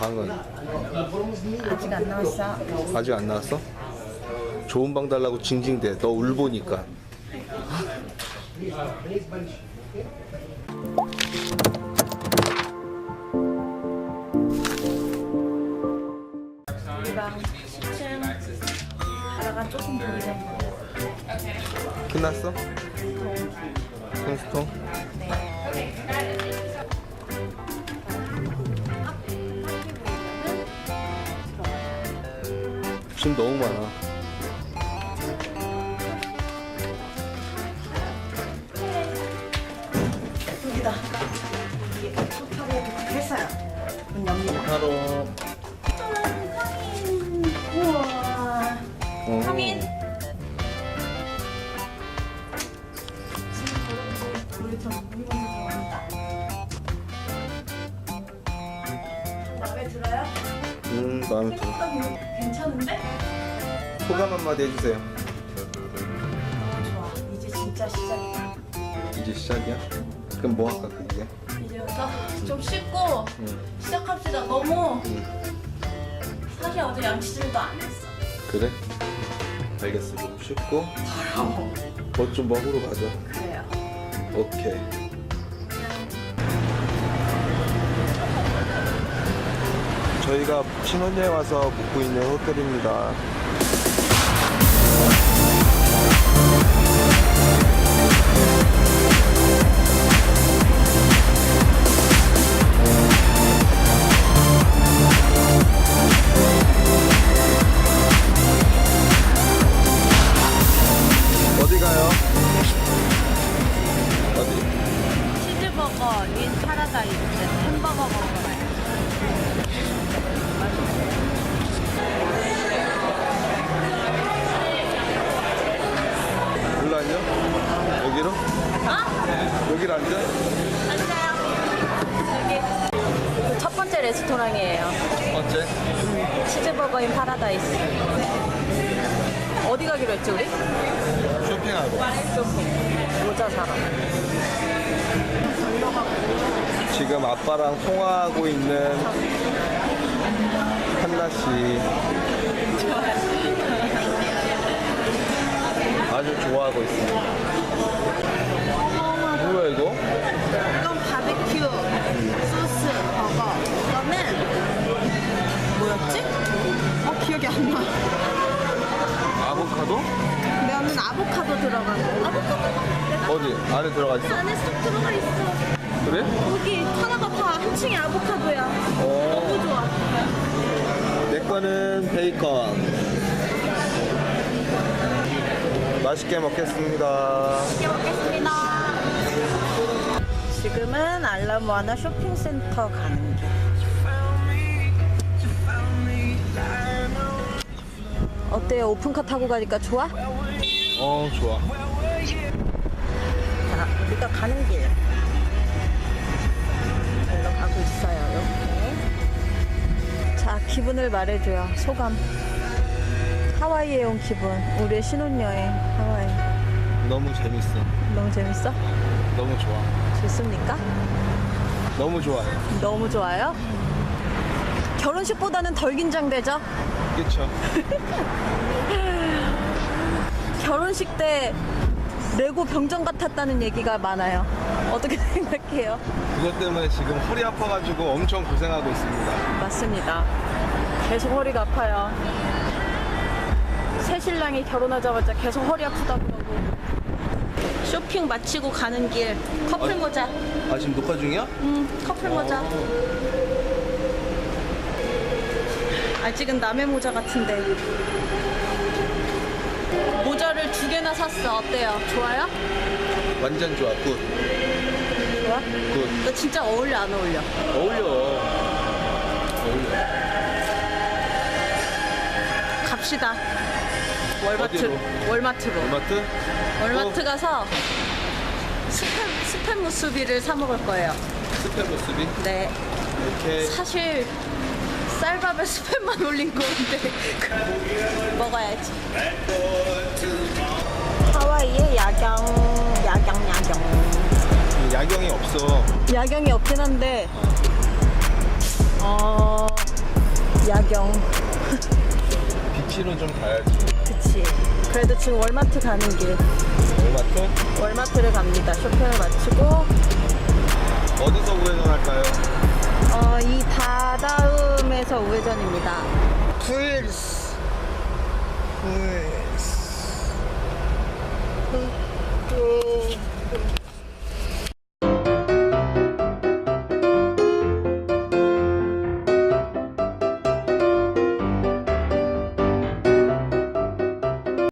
방은 아직 안 나왔어. 아직 안 나왔어? 좋은 방 달라고 징징대. 너 울보니까. 우리 방 10층 하다가 조금 보이는 끝났어? 통스통? 짐 너무 많아. 여기다. 여기 소파를 했어요. 문 엽니다. 카민. 우와. 어. 카민. 마음에 들어. 괜찮은데? 소감 한마디 해주세요. 좋아. 이제 진짜 시작이야. 이제 시작이야? 그럼 뭐 할까, 그게? 이제부터 좀 씻고 응. 시작합시다. 너무 응. 사실 어제 양치질도 안 했어. 그래? 알겠어. 좀 쉽고. 뭐좀 먹으러 가자. 그래요. 오케이. 저희가 신혼여행 와서 묵고 있는 호텔입니다. 어디 가요? 어디? 치즈버거 인 파라다이스 햄버거 먹으 앉아? 여기로? 어? 여기로 앉아? 앉아요. 여기 첫 번째 레스토랑이에요. 어째? 치즈버거인 파라다이스. 어디 가기로 했지 우리? 쇼핑하고. 쇼핑. 모자 사러. 지금 아빠랑 통화하고 있는 한나 씨. 아주 좋아하고 있습니다. 뭐야 이거? 이건 바베큐 소스 버거. 이거는 뭐였지? 어 기억이 안 나. 아보카도? 면은 아보카도 들어간 거. 아보카도 어디? 안에 들어가 있어? 안에 쏙 들어가 있어. 그래? 여기 하나가 다 한 층이 아보카도야. 어. 너무 좋아. 내 거는 베이컨. 맛있게 먹겠습니다. 맛있게 먹겠습니다. 지금은 알라모아나 쇼핑센터 가는 길. 어때요? 오픈카 타고 가니까 좋아? 어 좋아. 자, 우리가 가는 길. 일로 가고 있어요, 이렇게. 자, 기분을 말해줘요. 소감. 하와이에 온 기분. 우리의 신혼여행, 하와이. 너무 재밌어. 너무 재밌어? 너무 좋아. 좋습니까? 너무 좋아요. 너무 좋아요? 결혼식보다는 덜 긴장되죠? 그쵸? 결혼식 때 레고 병정 같았다는 얘기가 많아요. 어떻게 생각해요? 그것 때문에 지금 허리 아파가지고 엄청 고생하고 있습니다. 맞습니다. 계속 허리가 아파요. 새 신랑이 결혼하자마자 계속 허리 아프다고 그러고. 쇼핑 마치고 가는 길 커플 어? 모자. 아 지금 녹화 중이야? 음, 커플 모자. 아직은 남의 모자 같은데. 모자를 두 개나 샀어. 어때요? 좋아요? 완전 좋아. 굿. 좋아? 굿. 너 진짜 어울려 안 어울려? 어울려. 어울려. 갑시다. 월마트. 어디로? 월마트로. 마트? 월마트 가서 스팸, 스팸 무스비를 사 먹을 거예요. 스팸 모습이 네. 이렇게 사실 쌀밥에 스팸만 올린 건데 먹어야지. 하와이의 야경, 야경, 야경. 야경이 없어. 야경이 없긴 한데 어, 야경. 비치로 좀 가야지. 그치. 그래도 지금 월마트 가는 길. 얼마트? 월마트를 갑니다. 쇼핑을 마치고, 어디서 우회전할까요? 어, 이 다다음에서 우회전입니다. 트윌스. 트윌스.